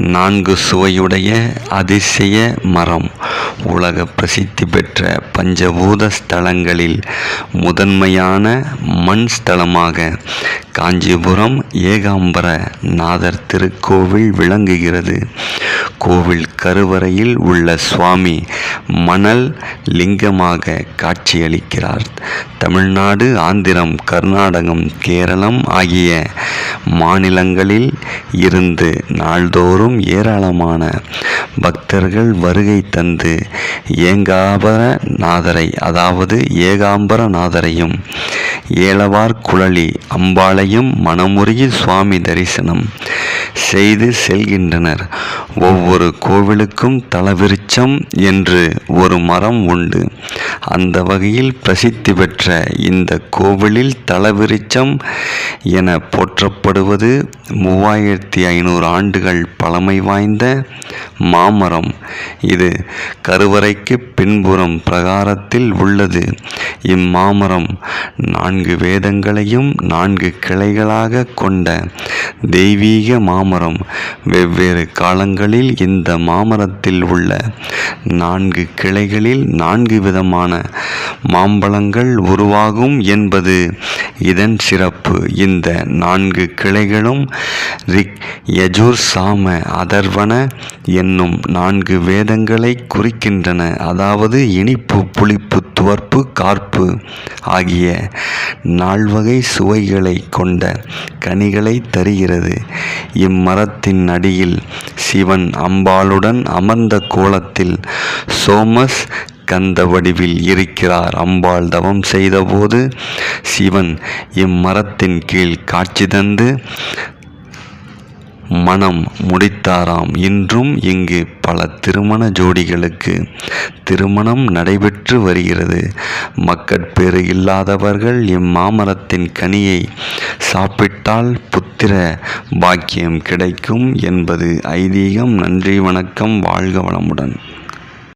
நான்கு சுவையுடைய அதிசய மரம். உலக பிரசித்தி பெற்ற பஞ்சபூத ஸ்தலங்களில் முதன்மையான மண் ஸ்தலமாக காஞ்சிபுரம் ஏகாம்பர நாதர் திருக்கோவில் விளங்குகிறது. கோவில் கருவறையில் உள்ள சுவாமி மணல் லிங்கமாக காட்சியளிக்கிறார். தமிழ்நாடு ஆந்திரம் கர்நாடகம் கேரளம் ஆகிய மாநிலங்களில் இருந்து நாள்தோறும் ஏராளமான பக்தர்கள் வருகை தந்து ஏங்காபர நாதரை அதாவது ஏகாம்பர நாதரையும் ஏலவார் குழலி அம்பாளையும் மனமுருகி சுவாமி தரிசனம் செய்து செல்கின்றனர். ஒவ்வொரு கோவிலுக்கும் தலவிருச்சம் என்று ஒரு மரம் உண்டு. அந்த வகையில் பிரசித்தி பெற்ற இந்த கோவிலில் தலவிருச்சம் என போற்றப்படுவது மூவாயிரத்தி ஐநூறு ஆண்டுகள் பழமை வாய்ந்த மாமரம். இது கருவறைக்கு பின்புறம் பிரகாரத்தில் உள்ளது. இம்மாமரம் நான்கு வேதங்களையும் நான்கு கிளைகளாக கொண்ட தெய்வீக மாமரம். வெவ்வேறு காலங்களில் இந்த மாமரத்தில் உள்ள நான்கு கிளைகளில் நான்கு விதமான மாம்பழங்கள் உருவாகும் என்பது இதன் சிறப்பு. இந்த நான்கு கிளைகளும் ரிக் யஜூர் சாம அதர்வன என்னும் நான்கு வேதங்களை குறிக்கின்றன. அதாவது இனிப்பு புளிப்பு துவர்ப்பு கார்ப்பு ஆகிய நால்வகை சுவைகளை கொண்ட கனிகளை தருகிறது. இம்மரத்தின் அடியில் சிவன் அம்பாளுடன் அமர்ந்த கோலத்தில் சோமஸ் கந்த வடிவில் இருக்கிறார். அம்பாள் தவம் செய்தபோது சிவன் இம்மரத்தின் கீழ் காட்சி தந்து மனம் முடித்தாராம். இன்றும் இங்கு பல திருமண ஜோடிகளுக்கு திருமணம் நடைபெற்று வருகிறது. மக்கட்பேறு இல்லாதவர்கள் இம்மாமரத்தின் கனியை சாப்பிட்டால் புத்திர பாக்கியம் கிடைக்கும் என்பது ஐதீகம். நன்றி வணக்கம் வாழ்க வளமுடன்.